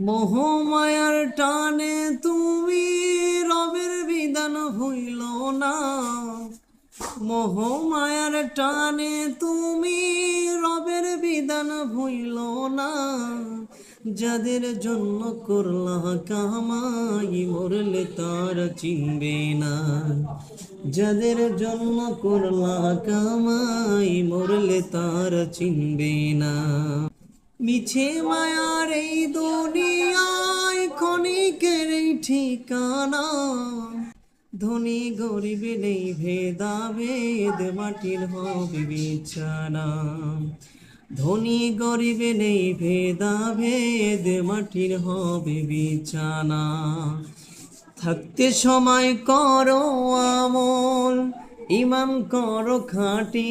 মোহমায়ার টানে তুমি রবের বিধান হইল না। মোহমায়ার টানে তুমি রবের বিধান হইল না। যাদের জন্য করলা কামাই মরলে তারা চিনবে না। যাদের জন্য করলা কামাই মরলে তারা চিনবে না। মিছে মায়ার এই দুনিয়ায় ক্ষণিকের এই ঠিকানা। ধনী গরিবে নেই ভেদাভেদ, মাটির হবে বিছানা। ধনী গরিবে নেই ভেদাভেদ, মাটির হবে বিছানা। থাকতে সময় করো আমল, ইমান করো খাঁটি।